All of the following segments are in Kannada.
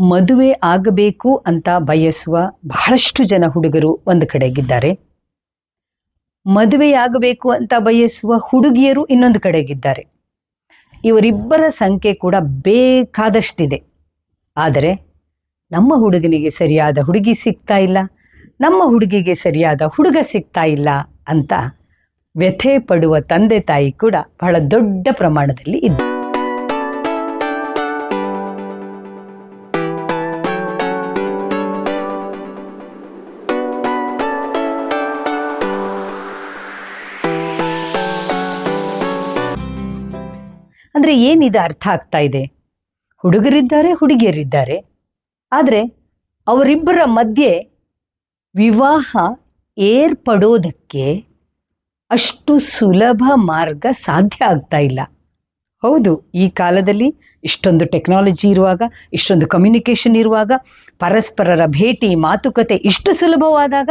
ಮದುವೆ ಆಗಬೇಕು ಅಂತ ಬಯಸುವ ಬಹಳಷ್ಟು ಜನ ಹುಡುಗರು ಒಂದು ಕಡೆಗಿದ್ದಾರೆ. ಮದುವೆಯಾಗಬೇಕು ಅಂತ ಬಯಸುವ ಹುಡುಗಿಯರು ಇನ್ನೊಂದು ಕಡೆಗಿದ್ದಾರೆ. ಇವರಿಬ್ಬರ ಸಂಖ್ಯೆ ಕೂಡ ಬೇಕಾದಷ್ಟಿದೆ. ಆದರೆ ನಮ್ಮ ಹುಡುಗನಿಗೆ ಸರಿಯಾದ ಹುಡುಗಿ ಸಿಗ್ತಾ ಇಲ್ಲ, ನಮ್ಮ ಹುಡುಗಿಗೆ ಸರಿಯಾದ ಹುಡುಗ ಸಿಗ್ತಾ ಇಲ್ಲ ಅಂತ ವ್ಯಥೆ ಪಡುವ ತಂದೆ ತಾಯಿ ಕೂಡ ಬಹಳ ದೊಡ್ಡ ಪ್ರಮಾಣದಲ್ಲಿ ಇದ್ದ ಅಂದರೆ ಏನಿದು ಅರ್ಥ ಆಗ್ತಾ ಇದೆ? ಹುಡುಗರಿದ್ದಾರೆ, ಹುಡುಗಿಯರಿದ್ದಾರೆ. ಆದರೆ ಅವರಿಬ್ಬರ ಮಧ್ಯೆ ವಿವಾಹ ಏರ್ಪಡೋದಕ್ಕೆ ಅಷ್ಟು ಸುಲಭ ಮಾರ್ಗ ಸಾಧ್ಯ ಆಗ್ತಾ ಇಲ್ಲ. ಹೌದು, ಈ ಕಾಲದಲ್ಲಿ ಇಷ್ಟೊಂದು ಟೆಕ್ನಾಲಜಿ ಇರುವಾಗ, ಇಷ್ಟೊಂದು ಕಮ್ಯುನಿಕೇಷನ್ ಇರುವಾಗ, ಪರಸ್ಪರರ ಭೇಟಿ, ಮಾತುಕತೆ ಇಷ್ಟು ಸುಲಭವಾದಾಗ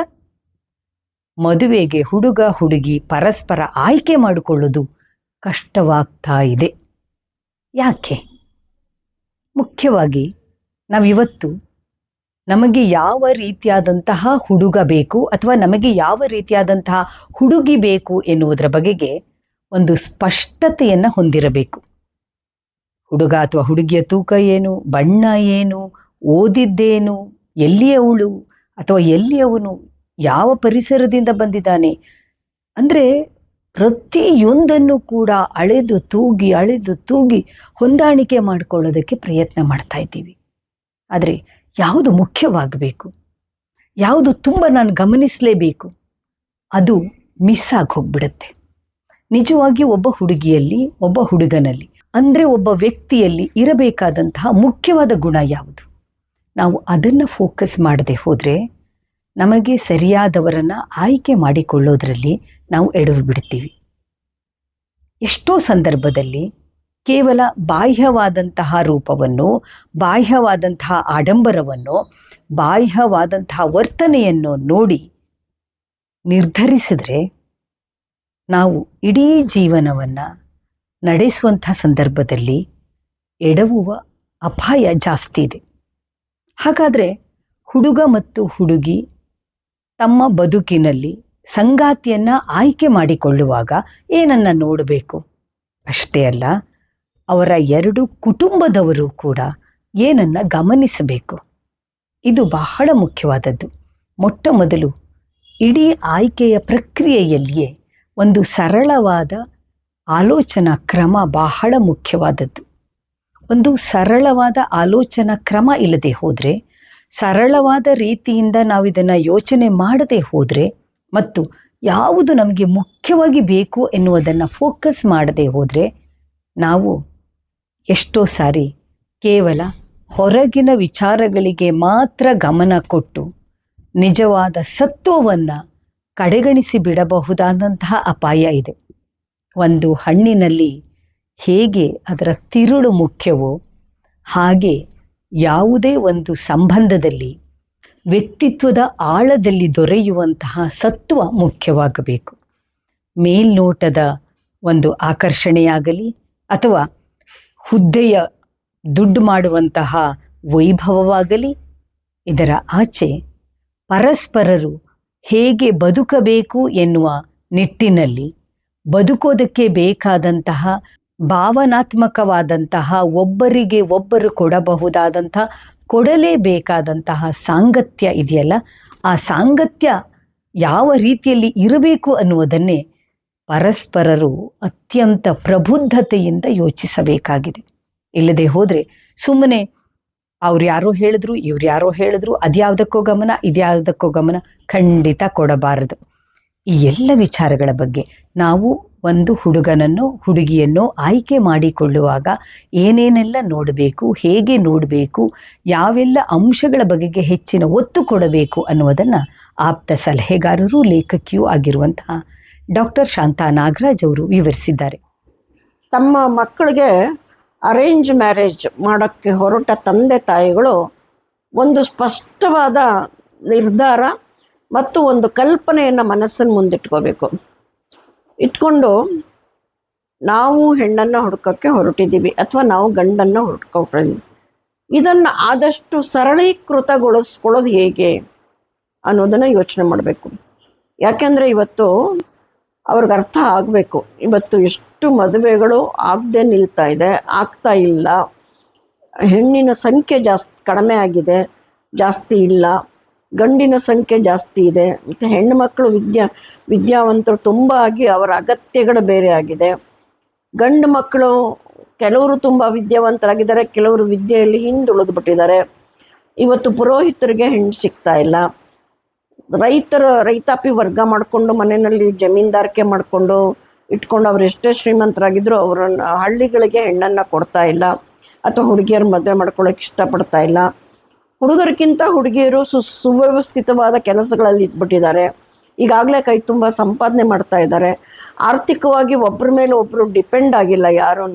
ಮದುವೆಗೆ ಹುಡುಗ, ಹುಡುಗಿ ಪರಸ್ಪರ ಆಯ್ಕೆ ಮಾಡಿಕೊಳ್ಳೋದು ಕಷ್ಟವಾಗ್ತಾ ಇದೆ. ಯಾಕೆ? ಮುಖ್ಯವಾಗಿ ನಾವಿವತ್ತು ನಮಗೆ ಯಾವ ರೀತಿಯಾದಂತಹ ಹುಡುಗ ಬೇಕು ಅಥವಾ ನಮಗೆ ಯಾವ ರೀತಿಯಾದಂತಹ ಹುಡುಗಿ ಬೇಕು ಎನ್ನುವುದರ ಬಗೆಗೆ ಒಂದು ಸ್ಪಷ್ಟತೆಯನ್ನು ಹೊಂದಿರಬೇಕು. ಹುಡುಗ ಅಥವಾ ಹುಡುಗಿಯ ತೂಕ ಏನು, ಬಣ್ಣ ಏನು, ಓದಿದ್ದೇನು, ಎಲ್ಲಿಯವಳು ಅಥವಾ ಎಲ್ಲಿಯವನು, ಯಾವ ಪರಿಸರದಿಂದ ಬಂದಿದ್ದಾನೆ? ಅಂದರೆ ಪ್ರತಿಯೊಂದನ್ನು ಕೂಡ ಅಳೆದು ತೂಗಿ ಅಳೆದು ತೂಗಿ ಹೊಂದಾಣಿಕೆ ಮಾಡಿಕೊಳ್ಳೋದಕ್ಕೆ ಪ್ರಯತ್ನ ಮಾಡ್ತಾ ಇದ್ದೀವಿ. ಆದರೆ ಯಾವುದು ಮುಖ್ಯವಾಗಬೇಕು? ಯಾವುದು ತುಂಬ ನಾನು ಗಮನಿಸಲೇಬೇಕು? ಅದು ಮಿಸ್ ಆಗಿ ಹೋಗ್ಬಿಡುತ್ತೆ. ನಿಜವಾಗಿ ಒಬ್ಬ ಹುಡುಗಿಯಲ್ಲಿ, ಒಬ್ಬ ಹುಡುಗನಲ್ಲಿ, ಅಂದರೆ ಒಬ್ಬ ವ್ಯಕ್ತಿಯಲ್ಲಿ ಇರಬೇಕಾದಂತಹ ಮುಖ್ಯವಾದ ಗುಣ ಯಾವುದು? ನಾವು ಅದನ್ನು ಫೋಕಸ್ ಮಾಡದೆ ಹೋದರೆ ನಮಗೆ ಸರಿಯಾದವರನ್ನು ಆಯ್ಕೆ ಮಾಡಿಕೊಳ್ಳೋದ್ರಲ್ಲಿ ನಾವು ಎಡವು ಬಿಡ್ತೀವಿ. ಎಷ್ಟೋ ಸಂದರ್ಭದಲ್ಲಿ ಕೇವಲ ಬಾಹ್ಯವಾದಂತಹ ರೂಪವನ್ನು, ಬಾಹ್ಯವಾದಂತಹ ಆಡಂಬರವನ್ನು, ಬಾಹ್ಯವಾದಂತಹ ವರ್ತನೆಯನ್ನು ನೋಡಿ ನಿರ್ಧರಿಸಿದರೆ ನಾವು ಇಡೀ ಜೀವನವನ್ನು ನಡೆಸುವಂಥ ಸಂದರ್ಭದಲ್ಲಿ ಎಡವುವ ಅಪಾಯ ಜಾಸ್ತಿ ಇದೆ. ಹಾಗಾದರೆ ಹುಡುಗ ಮತ್ತು ಹುಡುಗಿ ತಮ್ಮ ಬದುಕಿನಲ್ಲಿ ಸಂಗಾತಿಯನ್ನು ಆಯ್ಕೆ ಮಾಡಿಕೊಳ್ಳುವಾಗ ಏನನ್ನ ನೋಡಬೇಕು? ಅಷ್ಟೇ ಅಲ್ಲ, ಅವರ ಎರಡು ಕುಟುಂಬದವರು ಕೂಡ ಏನನ್ನ ಗಮನಿಸಬೇಕು? ಇದು ಬಹಳ ಮುಖ್ಯವಾದದ್ದು. ಮೊಟ್ಟ ಮೊದಲು ಇಡೀ ಆಯ್ಕೆಯ ಪ್ರಕ್ರಿಯೆಯಲ್ಲಿಯೇ ಒಂದು ಸರಳವಾದ ಆಲೋಚನಾ ಕ್ರಮ ಬಹಳ ಮುಖ್ಯವಾದದ್ದು. ಒಂದು ಸರಳವಾದ ಆಲೋಚನಾ ಕ್ರಮ ಇಲ್ಲದೆ ಹೋದರೆ, ಸರಳವಾದ ರೀತಿಯಿಂದ ನಾವು ಇದನ್ನು ಯೋಚನೆ ಮಾಡದೆ ಹೋದರೆ ಮತ್ತು ಯಾವುದು ನಮಗೆ ಮುಖ್ಯವಾಗಿ ಬೇಕು ಎನ್ನುವುದನ್ನು ಫೋಕಸ್ ಮಾಡದೆ ಹೋದರೆ ನಾವು ಎಷ್ಟೋ ಸಾರಿ ಕೇವಲ ಹೊರಗಿನ ವಿಚಾರಗಳಿಗೆ ಮಾತ್ರ ಗಮನ ಕೊಟ್ಟು ನಿಜವಾದ ಸತ್ವವನ್ನು ಕಡೆಗಣಿಸಿ ಬಿಡಬಹುದಾದಂತಹ ಅಪಾಯ ಇದೆ. ಒಂದು ಹಣ್ಣಿನಲ್ಲಿ ಹೇಗೆ ಅದರ ತಿರುಳು ಮುಖ್ಯವೋ ಹಾಗೆ ಯಾವುದೇ ಒಂದು ಸಂಬಂಧದಲ್ಲಿ ವ್ಯಕ್ತಿತ್ವದ ಆಳದಲ್ಲಿ ದೊರೆಯುವಂತಹ ಸತ್ವ ಮುಖ್ಯವಾಗಬೇಕು. ಮೇಲ್ನೋಟದ ಒಂದು ಆಕರ್ಷಣೆಯಾಗಲಿ ಅಥವಾ ಹುದ್ದೆಯ ದುಡ್ಡು ಮಾಡುವಂತಹ ವೈಭವವಾಗಲಿ, ಇದರ ಆಚೆ ಪರಸ್ಪರರು ಹೇಗೆ ಬದುಕಬೇಕು ಎನ್ನುವ ನಿಟ್ಟಿನಲ್ಲಿ ಬದುಕೋದಕ್ಕೆ ಬೇಕಾದಂತಹ ಭಾವನಾತ್ಮಕವಾದಂತಹ, ಒಬ್ಬರಿಗೆ ಒಬ್ಬರು ಕೊಡಬಹುದಾದಂತಹ ಕೊಡಲೇಬೇಕಾದಂತಹ ಸಾಂಗತ್ಯ ಇದೆಯಲ್ಲ? ಆ ಸಾಂಗತ್ಯ ಯಾವ ರೀತಿಯಲ್ಲಿ ಇರಬೇಕು ಅನ್ನುವುದನ್ನೇ ಪರಸ್ಪರರು ಅತ್ಯಂತ ಪ್ರಬುದ್ಧತೆಯಿಂದ ಯೋಚಿಸಬೇಕಾಗಿದೆ. ಇಲ್ಲದೆ ಹೋದರೆ ಸುಮ್ಮನೆ ಅವ್ರು ಯಾರೋ ಹೇಳಿದ್ರು, ಇವ್ರು ಯಾರೋ ಹೇಳಿದ್ರು, ಅದ್ಯಾವುದಕ್ಕೋ ಗಮನ, ಇದ್ಯಾವುದಕ್ಕೋ ಗಮನ ಖಂಡಿತ ಕೊಡಬಾರದು. ಈ ಎಲ್ಲ ವಿಚಾರಗಳ ಬಗ್ಗೆ ನಾವು ಒಂದು ಹುಡುಗನನ್ನು, ಹುಡುಗಿಯನ್ನು ಆಯ್ಕೆ ಮಾಡಿಕೊಳ್ಳುವಾಗ ಏನೇನೆಲ್ಲ ನೋಡಬೇಕು, ಹೇಗೆ ನೋಡಬೇಕು, ಯಾವೆಲ್ಲ ಅಂಶಗಳ ಬಗೆಗೆ ಹೆಚ್ಚಿನ ಒತ್ತು ಕೊಡಬೇಕು ಅನ್ನುವುದನ್ನು ಆಪ್ತ ಸಲಹೆಗಾರರು, ಲೇಖಕಿಯೂ ಆಗಿರುವಂತಹ ಡಾಕ್ಟರ್ ಶಾಂತಾ ನಾಗರಾಜ್ ಅವರು ವಿವರಿಸಿದ್ದಾರೆ. ತಮ್ಮ ಮಕ್ಕಳಿಗೆ ಅರೇಂಜ್ ಮ್ಯಾರೇಜ್ ಮಾಡೋಕ್ಕೆ ಹೊರಟ ತಂದೆ ತಾಯಿಗಳು ಒಂದು ಸ್ಪಷ್ಟವಾದ ನಿರ್ಧಾರ ಮತ್ತು ಒಂದು ಕಲ್ಪನೆಯನ್ನು ಮನಸ್ಸನ್ನು ಮುಂದಿಟ್ಕೋಬೇಕು. ಇಟ್ಕೊಂಡು ನಾವು ಹೆಣ್ಣನ್ನು ಹುಡ್ಕೋಕ್ಕೆ ಹೊರಟಿದ್ದೀವಿ ಅಥವಾ ನಾವು ಗಂಡನ್ನು ಹುಡ್ಕೊಟ್ಟಿದ್ದೀವಿ ಇದನ್ನು ಆದಷ್ಟು ಸರಳೀಕೃತಗೊಳಿಸ್ಕೊಳ್ಳೋದು ಹೇಗೆ ಅನ್ನೋದನ್ನು ಯೋಚನೆ ಮಾಡಬೇಕು. ಯಾಕೆಂದರೆ ಇವತ್ತು ಅವ್ರಿಗೆ ಅರ್ಥ ಆಗಬೇಕು. ಇವತ್ತು ಎಷ್ಟು ಮದುವೆಗಳು ಆಗದೆ ನಿಲ್ತಾ ಇದೆ, ಆಗ್ತಾ ಇಲ್ಲ. ಹೆಣ್ಣಿನ ಸಂಖ್ಯೆ ಜಾಸ್ತಿ ಕಡಿಮೆ ಆಗಿದೆ, ಜಾಸ್ತಿ ಇಲ್ಲ. ಗಂಡಿನ ಸಂಖ್ಯೆ ಜಾಸ್ತಿ ಇದೆ. ಮತ್ತು ಹೆಣ್ಣು ಮಕ್ಕಳು ವಿದ್ಯಾ, ವಿದ್ಯಾವಂತರು ತುಂಬ ಆಗಿ ಅವರ ಅಗತ್ಯಗಳು ಬೇರೆ ಆಗಿದೆ. ಗಂಡು ಮಕ್ಕಳು ಕೆಲವರು ತುಂಬ ವಿದ್ಯಾವಂತರಾಗಿದ್ದಾರೆ, ಕೆಲವರು ವಿದ್ಯೆಯಲ್ಲಿ ಹಿಂದುಳಿದು ಬಿಟ್ಟಿದ್ದಾರೆ ಇವತ್ತು ಪುರೋಹಿತರಿಗೆ ಹೆಣ್ಣು ಸಿಗ್ತಾ ಇಲ್ಲ. ರೈತರ, ರೈತಾಪಿ ವರ್ಗ ಮಾಡಿಕೊಂಡು ಮನೆಯಲ್ಲಿ ಜಮೀನ್ದಾರಿಕೆ ಮಾಡಿಕೊಂಡು ಇಟ್ಕೊಂಡು ಅವ್ರು ಎಷ್ಟೇ ಶ್ರೀಮಂತರಾಗಿದ್ರು ಅವರನ್ನು ಹಳ್ಳಿಗಳಿಗೆ ಹೆಣ್ಣನ್ನು ಕೊಡ್ತಾ ಇಲ್ಲ. ಅಥವಾ ಹುಡುಗಿಯರು ಮದುವೆ ಮಾಡ್ಕೊಳ್ಳೋಕೆ ಇಷ್ಟಪಡ್ತಾ ಇಲ್ಲ. ಹುಡುಗರಿಗಿಂತ ಹುಡುಗಿಯರು ಸು, ಸುವ್ಯವಸ್ಥಿತವಾದ ಕೆಲಸಗಳಲ್ಲಿ ಇದ್ಬಿಟ್ಟಿದ್ದಾರೆ ಈಗಾಗಲೇ ಕೈ ತುಂಬ ಸಂಪಾದನೆ ಮಾಡ್ತಾ ಇದ್ದಾರೆ. ಆರ್ಥಿಕವಾಗಿ ಒಬ್ಬರ ಮೇಲೆ ಒಬ್ಬರು ಡಿಪೆಂಡ್ ಆಗಿಲ್ಲ ಯಾರೂ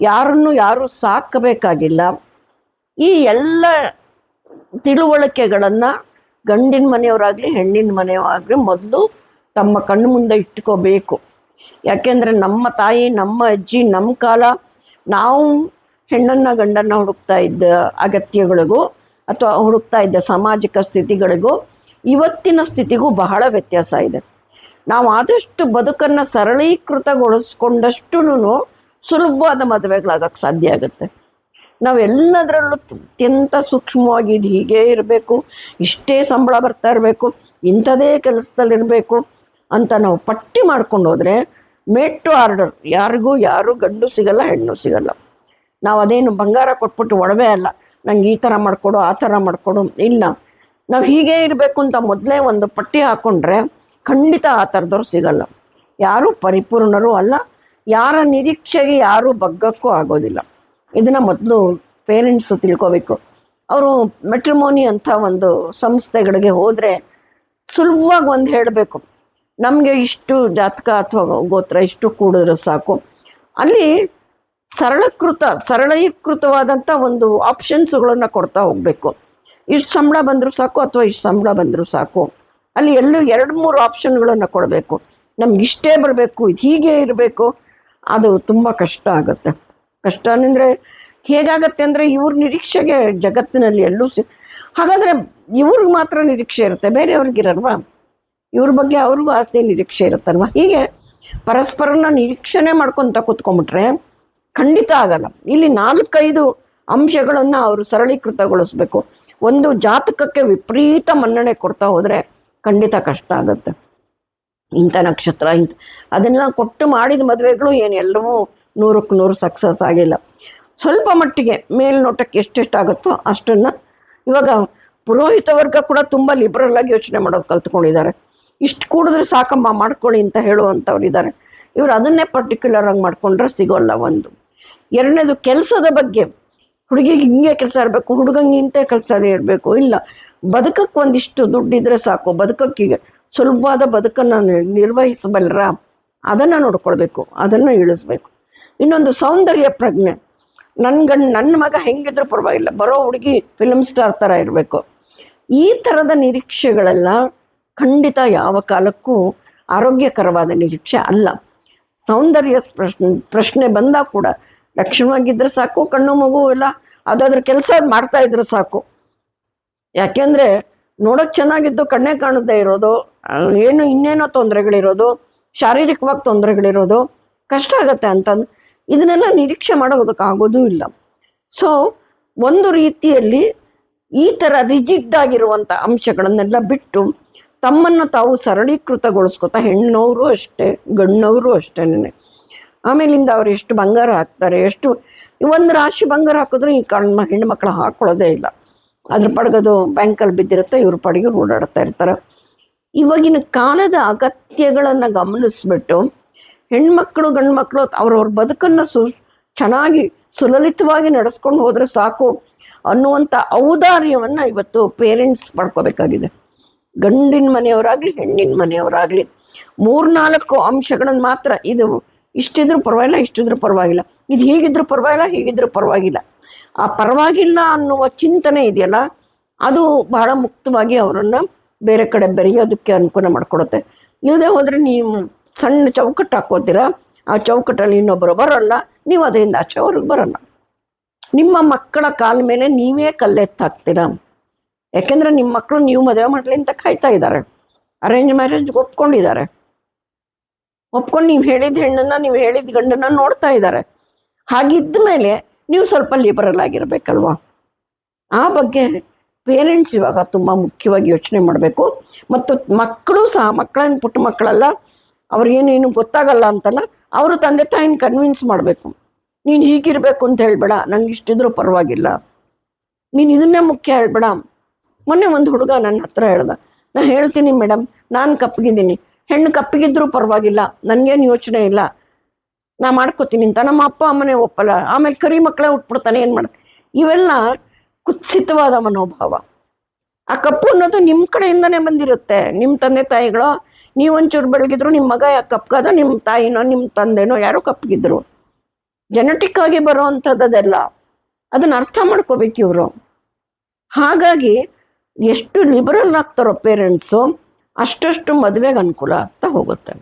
ಯಾರನ್ನು ಯಾರೂ ಸಾಕಬೇಕಾಗಿಲ್ಲ. ಈ ಎಲ್ಲ ತಿಳುವಳಿಕೆಗಳನ್ನು ಗಂಡಿನ ಮನೆಯವರಾಗಲಿ, ಹೆಣ್ಣಿನ ಮನೆಯವರಾಗಲಿ ಮೊದಲು ತಮ್ಮ ಕಣ್ಣು ಮುಂದೆ ಇಟ್ಕೋಬೇಕು. ಯಾಕೆಂದರೆ ನಮ್ಮ ತಾಯಿ, ನಮ್ಮ ಅಜ್ಜಿ, ನಮ್ಮ ಕಾಲ ನಾವು ಹೆಣ್ಣನ್ನು ಗಂಡನ್ನು ಹುಡುಕ್ತಾ ಇದ್ದ ಅಗತ್ಯಗಳಿಗೂ ಅಥವಾ ಹುಡುಕ್ತಾ ಇದ್ದ ಸಾಮಾಜಿಕ ಸ್ಥಿತಿಗಳಿಗೂ ಇವತ್ತಿನ ಸ್ಥಿತಿಗೂ ಬಹಳ ವ್ಯತ್ಯಾಸ ಇದೆ. ನಾವು ಆದಷ್ಟು ಬದುಕನ್ನು ಸರಳೀಕೃತಗೊಳಿಸ್ಕೊಂಡಷ್ಟು ಸುಲಭವಾದ ಮದುವೆಗಳಾಗಕ್ಕೆ ಸಾಧ್ಯ ಆಗುತ್ತೆ. ನಾವೆಲ್ಲದರಲ್ಲೂ ಅತ್ಯಂತ ಸೂಕ್ಷ್ಮವಾಗಿ ಇದು ಹೀಗೇ ಇರಬೇಕು, ಇಷ್ಟೇ ಸಂಬಳ ಬರ್ತಾ ಇರಬೇಕು, ಇಂಥದೇ ಕೆಲಸದಲ್ಲಿರಬೇಕು ಅಂತ ನಾವು ಪಟ್ಟಿ ಮಾಡ್ಕೊಂಡು ಹೋದರೆ ಮೇಡ್ ಟು ಆರ್ಡರ್, ಯಾರಿಗೂ ಯಾರು ಗಂಡು ಸಿಗಲ್ಲ, ಹೆಣ್ಣು ಸಿಗಲ್ಲ. ನಾವು ಅದೇನು ಬಂಗಾರ ಕೊಟ್ಬಿಟ್ಟು ಒಡವೆ ಅಲ್ಲ ನಂಗೆ ಈ ಥರ ಮಾಡಿಕೊಡು, ಆ ಥರ ಮಾಡಿಕೊಡು. ಇಲ್ಲ. ನಾವು ಹೀಗೆ ಇರಬೇಕು ಅಂತ ಮೊದಲೇ ಒಂದು ಪಟ್ಟಿ ಹಾಕ್ಕೊಂಡ್ರೆ ಖಂಡಿತ ಆ ಥರದವ್ರು ಸಿಗಲ್ಲ. ಯಾರೂ ಪರಿಪೂರ್ಣರು ಅಲ್ಲ. ಯಾರ ನಿರೀಕ್ಷೆಗೆ ಯಾರೂ ಬಗ್ಗಕ್ಕೂ ಆಗೋದಿಲ್ಲ. ಇದನ್ನು ಮೊದಲು ಪೇರೆಂಟ್ಸ್ ತಿಳ್ಕೋಬೇಕು. ಅವರು ಮೆಟ್ರಿಮೋನಿ ಅಂತ ಒಂದು ಸಂಸ್ಥೆಗಳಿಗೆ ಹೋದರೆ ಸುಲಭವಾಗಿ ಒಂದು ಹೇಳಬೇಕು. ನಮಗೆ ಇಷ್ಟು ಜಾತಕ ಅಥವಾ ಗೋತ್ರ ಇಷ್ಟು ಕೂಡಿದ್ರೆ ಸಾಕು. ಅಲ್ಲಿ ಸರಳಕೃತ ಸರಳೀಕೃತವಾದಂಥ ಒಂದು ಆಪ್ಷನ್ಸ್ಗಳನ್ನು ಕೊಡ್ತಾ ಹೋಗಬೇಕು. ಇಷ್ಟು ಸಂಬಳ ಬಂದರೂ ಸಾಕು ಅಥವಾ ಇಷ್ಟು ಸಂಬಳ ಬಂದರೂ ಸಾಕು. ಅಲ್ಲಿ ಎಲ್ಲೂ ಎರಡು ಮೂರು ಆಪ್ಷನ್ಗಳನ್ನು ಕೊಡಬೇಕು. ನಮ್ಗೆ ಇಷ್ಟೇ ಬರಬೇಕು, ಇದು ಹೀಗೆ ಇರಬೇಕು, ಅದು ತುಂಬ ಕಷ್ಟ ಆಗುತ್ತೆ. ಕಷ್ಟ ಅಂದರೆ ಹೇಗಾಗತ್ತೆ ಅಂದರೆ ಇವ್ರ ನಿರೀಕ್ಷೆಗೆ ಜಗತ್ತಿನಲ್ಲಿ ಎಲ್ಲೂ ಸಿ, ಹಾಗಾದರೆ ಇವ್ರಿಗೆ ಮಾತ್ರ ನಿರೀಕ್ಷೆ ಇರುತ್ತೆ, ಬೇರೆಯವ್ರಿಗಿರಲ್ವಾ? ಇವ್ರ ಬಗ್ಗೆ ಅವ್ರಿಗೂ ಆಸ್ತಿ ನಿರೀಕ್ಷೆ ಇರುತ್ತಲ್ವ? ಹೀಗೆ ಪರಸ್ಪರನ ನಿರೀಕ್ಷೆನೇ ಮಾಡ್ಕೊತ ಕೂತ್ಕೊಂಡ್ಬಿಟ್ರೆ ಖಂಡಿತ ಆಗಲ್ಲ. ಇಲ್ಲಿ ನಾಲ್ಕೈದು ಅಂಶಗಳನ್ನು ಅವರು ಸರಳೀಕೃತಗೊಳಿಸ್ಬೇಕು. ಒಂದು ಜಾತಕಕ್ಕೆ ವಿಪರೀತ ಮನ್ನಣೆ ಕೊಡ್ತಾ ಹೋದರೆ ಖಂಡಿತ ಕಷ್ಟ ಆಗುತ್ತೆ. ಇಂಥ ನಕ್ಷತ್ರ, ಇಂಥ ಅದನ್ನೆಲ್ಲ ಕೊಟ್ಟು ಮಾಡಿದ ಮದುವೆಗಳು ಏನು ಎಲ್ಲವೂ ನೂರಕ್ಕೆ ನೂರು ಸಕ್ಸಸ್ ಆಗಿಲ್ಲ. ಸ್ವಲ್ಪ ಮಟ್ಟಿಗೆ ಮೇಲ್ನೋಟಕ್ಕೆ ಎಷ್ಟೆಷ್ಟಾಗುತ್ತೋ ಅಷ್ಟನ್ನು ಇವಾಗ ಪುರೋಹಿತ ವರ್ಗ ಕೂಡ ತುಂಬ ಲಿಬ್ರಲ್ ಆಗಿ ಯೋಚನೆ ಮಾಡೋದು ಕಲ್ತ್ಕೊಂಡಿದ್ದಾರೆ. ಇಷ್ಟು ಕೂಡಿದ್ರೆ ಸಾಕಮ್ಮ ಮಾಡ್ಕೊಳ್ಳಿ ಅಂತ ಹೇಳುವಂಥವ್ರು ಇದ್ದಾರೆ ಇವರು ಅದನ್ನೇ ಪರ್ಟಿಕ್ಯುಲರ್ ಆಗಿ ಮಾಡ್ಕೊಂಡ್ರೆ ಸಿಗೋಲ್ಲ ಒಂದು. ಎರಡನೇದು ಕೆಲಸದ ಬಗ್ಗೆ. ಹುಡುಗಿಗೆ ಹಿಂಗೆ ಕೆಲಸ ಇರಬೇಕು, ಹುಡುಗಂಗೆ ಇಂಥ ಕೆಲಸ ಇರಬೇಕು. ಇಲ್ಲ, ಬದುಕಕ್ಕೆ ಒಂದಿಷ್ಟು ದುಡ್ಡಿದ್ರೆ ಸಾಕು. ಬದುಕಕ್ಕೆ ಸುಲಭವಾದ ಬದುಕನ್ನು ನಿರ್ವಹಿಸಬಲ್ಲರ, ಅದನ್ನು ನೋಡ್ಕೊಳ್ಬೇಕು, ಅದನ್ನು ಇಳಿಸ್ಬೇಕು. ಇನ್ನೊಂದು ಸೌಂದರ್ಯ ಪ್ರಜ್ಞೆ. ನನ್ನ ಗಂಡ ನನ್ನ ಮಗ ಹೆಂಗಿದ್ರು ಪರವಾಗಿಲ್ಲ, ಬರೋ ಹುಡುಗಿ ಫಿಲ್ಮ್ ಸ್ಟಾರ್ ಥರ ಇರಬೇಕು. ಈ ಥರದ ನಿರೀಕ್ಷೆಗಳೆಲ್ಲ ಖಂಡಿತ ಯಾವ ಕಾಲಕ್ಕೂ ಆರೋಗ್ಯಕರವಾದ ನಿರೀಕ್ಷೆ ಅಲ್ಲ. ಸೌಂದರ್ಯ ಪ್ರಶ್ನೆ ಪ್ರಶ್ನೆ ಬಂದಾಗ ಕೂಡ ಲಕ್ಷಣವಾಗಿದ್ದರೆ ಸಾಕು, ಕಣ್ಣು, ಮಗು ಎಲ್ಲ ಅದಾದ್ರ ಕೆಲಸ ಮಾಡ್ತಾ ಇದ್ರೆ ಸಾಕು. ಯಾಕೆಂದರೆ ನೋಡೋಕೆ ಚೆನ್ನಾಗಿದ್ದು ಕಣ್ಣೇ ಕಾಣದೇ ಇರೋದು, ಏನು ಇನ್ನೇನೋ ತೊಂದರೆಗಳಿರೋದು, ಶಾರೀರಿಕವಾಗಿ ತೊಂದರೆಗಳಿರೋದು ಕಷ್ಟ ಆಗತ್ತೆ ಅಂತಂದು ಇದನ್ನೆಲ್ಲ ನಿರೀಕ್ಷೆ ಮಾಡೋದಕ್ಕಾಗೋದೂ ಇಲ್ಲ. ಸೊ ಒಂದು ರೀತಿಯಲ್ಲಿ ಈ ಥರ ರಿಜಿಡ್ ಆಗಿರುವಂಥ ಅಂಶಗಳನ್ನೆಲ್ಲ ಬಿಟ್ಟು ತಮ್ಮನ್ನು ತಾವು ಸರಳೀಕೃತಗೊಳಿಸ್ಕೊತಾ ಹೆಣ್ಣವರು ಅಷ್ಟೇ ಗಣ್ಣವರು ಅಷ್ಟೇನೆ. ಆಮೇಲಿಂದ ಅವ್ರು ಎಷ್ಟು ಬಂಗಾರ ಹಾಕ್ತಾರೆ, ಎಷ್ಟು ಒಂದು ರಾಶಿ ಬಂಗಾರ ಹಾಕಿದ್ರು ಈ ಕಣ್ಮ ಹೆಣ್ಮಕ್ಳು ಹಾಕ್ಕೊಳ್ಳೋದೇ ಇಲ್ಲ. ಅದ್ರ ಪಡ್ಗದು ಬ್ಯಾಂಕಲ್ಲಿ ಬಿದ್ದಿರುತ್ತೆ, ಇವ್ರ ಪಡಗಿ ಓಡಾಡ್ತಾ ಇರ್ತಾರೆ. ಇವಾಗಿನ ಕಾಲದ ಅಗತ್ಯಗಳನ್ನು ಗಮನಿಸ್ಬಿಟ್ಟು ಹೆಣ್ಮಕ್ಳು ಗಂಡು ಮಕ್ಕಳು ಅವ್ರವ್ರ ಬದುಕನ್ನು ಸು ಚೆನ್ನಾಗಿ ಸುಲಲಿತವಾಗಿ ನಡೆಸ್ಕೊಂಡು ಹೋದರೆ ಸಾಕು ಅನ್ನುವಂಥ ಔದಾರ್ಯವನ್ನು ಇವತ್ತು ಪೇರೆಂಟ್ಸ್ ಪಡ್ಕೋಬೇಕಾಗಿದೆ ಗಂಡಿನ ಮನೆಯವರಾಗಲಿ, ಹೆಣ್ಣಿನ ಮನೆಯವರಾಗಲಿ ಮೂರ್ನಾಲ್ಕು ಅಂಶಗಳನ್ನು ಮಾತ್ರ ಇದು ಇಷ್ಟಿದ್ರೂ ಪರವಾಗಿಲ್ಲ ಇಷ್ಟಿದ್ರೂ ಪರವಾಗಿಲ್ಲ. ಇದು ಹೀಗಿದ್ರೂ ಪರವಾಗಿಲ್ಲ ಹೀಗಿದ್ರೂ ಪರವಾಗಿಲ್ಲ. ಆ ಪರವಾಗಿಲ್ಲ ಅನ್ನುವ ಚಿಂತನೆ ಇದೆಯಲ್ಲ, ಅದು ಬಹಳ ಮುಕ್ತವಾಗಿ ಅವರನ್ನು ಬೇರೆ ಕಡೆ ಬೆರೆಯೋದಕ್ಕೆ ಅನುಕೂಲ ಮಾಡಿಕೊಡುತ್ತೆ. ಇಲ್ಲದೆ ಹೋದರೆ ನೀವು ಸಣ್ಣ ಚೌಕಟ್ಟು ಹಾಕೋತೀರಾ ಆ ಚೌಕಟ್ಟಲ್ಲಿ ಇನ್ನೊಬ್ಬರು ಬರೋಲ್ಲ, ನೀವು ಅದರಿಂದ ಆಚೆ ಅವ್ರಿಗೆ ಬರೋಲ್ಲ. ನಿಮ್ಮ ಮಕ್ಕಳ ಕಾಲ ಮೇಲೆ ನೀವೇ ಕಲ್ಲೆತ್ತಾಕ್ತೀರಾ ಯಾಕೆಂದರೆ ನಿಮ್ಮ ಮಕ್ಕಳು ನೀವು ಮದುವೆ ಮಾಡಲಿ ಅಂತ ಕಾಯ್ತಾ ಇದ್ದಾರೆ. ಅರೇಂಜ್ ಮ್ಯಾರೇಜ್ ಒಪ್ಕೊಂಡಿದ್ದಾರೆ. ಒಪ್ಕೊಂಡು ನೀವು ಹೇಳಿದ ಹೆಣ್ಣನ್ನ ನೀವು ಹೇಳಿದ ಗಂಡನ್ನ ನೋಡ್ತಾ ಇದ್ದಾರೆ ಹಾಗಿದ್ದ ಮೇಲೆ ನೀವು ಸ್ವಲ್ಪ ಲಿಬರಲ್ ಆಗಿರಬೇಕಲ್ವಾ? ಆ ಬಗ್ಗೆ ಪೇರೆಂಟ್ಸ್ ಇವಾಗ ತುಂಬ ಮುಖ್ಯವಾಗಿ ಯೋಚನೆ ಮಾಡಬೇಕು. ಮತ್ತು ಮಕ್ಕಳು ಸಹ, ಮಕ್ಕಳೇನು ಪುಟ್ಟ ಮಕ್ಕಳಲ್ಲ, ಅವ್ರಿಗೇನೇನು ಗೊತ್ತಾಗಲ್ಲ ಅಂತಲ್ಲ, ಅವರು ತಂದೆ ತಾಯಿನ ಕನ್ವಿನ್ಸ್ ಮಾಡಬೇಕು. ನೀನು ಹೀಗಿರಬೇಕು ಅಂತ ಹೇಳ್ಬೇಡ, ನಂಗೆ ಇಷ್ಟಿದ್ರೂ ಪರವಾಗಿಲ್ಲ. ನೀನು ಇದನ್ನೇ ಮುಖ್ಯ ಹೇಳ್ಬೇಡ. ಮೊನ್ನೆ ಒಂದು ಹುಡುಗ ನನ್ನ ಹತ್ರ ಹೇಳ್ದ, ನಾ ಹೇಳ್ತೀನಿ ಮೇಡಮ್ ನಾನು ಕಪ್ಪಗಿದ್ದೀನಿ ಹೆಣ್ಣು ಕಪ್ಪಿಗಿದ್ರೂ ಪರವಾಗಿಲ್ಲ, ನನಗೇನು ಯೋಚನೆ ಇಲ್ಲ. ನಾ ಮಾಡ್ಕೋತೀನಿ ಅಂತ ನಮ್ಮ ಅಪ್ಪ ಅಮ್ಮನೇ ಒಪ್ಪಲ್ಲ. ಆಮೇಲೆ ಕರಿ ಮಕ್ಕಳೇ ಉಟ್ಬಿಡ್ತಾನೆ, ಏನು ಮಾಡ ಇವೆಲ್ಲ ಕುತ್ಸಿತವಾದ ಮನೋಭಾವ. ಆ ಕಪ್ಪು ಅನ್ನೋದು ನಿಮ್ಮ ಕಡೆಯಿಂದನೇ ಬಂದಿರುತ್ತೆ. ನಿಮ್ಮ ತಂದೆ ತಾಯಿಗಳು, ನೀವು ಒಂಚೂರು ಬೆಳಗಿದ್ರು ನಿಮ್ಮ ಮಗ ಯಾಕೆ ಕಪ್ಗಾದ ನಿಮ್ಮ ತಾಯಿನೋ ನಿಮ್ಮ ತಂದೆನೋ ಯಾರೋ ಕಪ್ಪಗಿದ್ರು ಜೆನೆಟಿಕ್ ಆಗಿ ಬರೋವಂಥದ್ದೆಲ್ಲ ಅದನ್ನ ಅರ್ಥ ಮಾಡ್ಕೋಬೇಕು ಇವರು. ಹಾಗಾಗಿ, ಎಷ್ಟು ಲಿಬರಲ್ ಆಗ್ತಾರೋ ಪೇರೆಂಟ್ಸು ಅಷ್ಟಷ್ಟು ಮದುವೆಗೆ ಅನುಕೂಲ ಆಗ್ತಾ ಹೋಗುತ್ತೆ.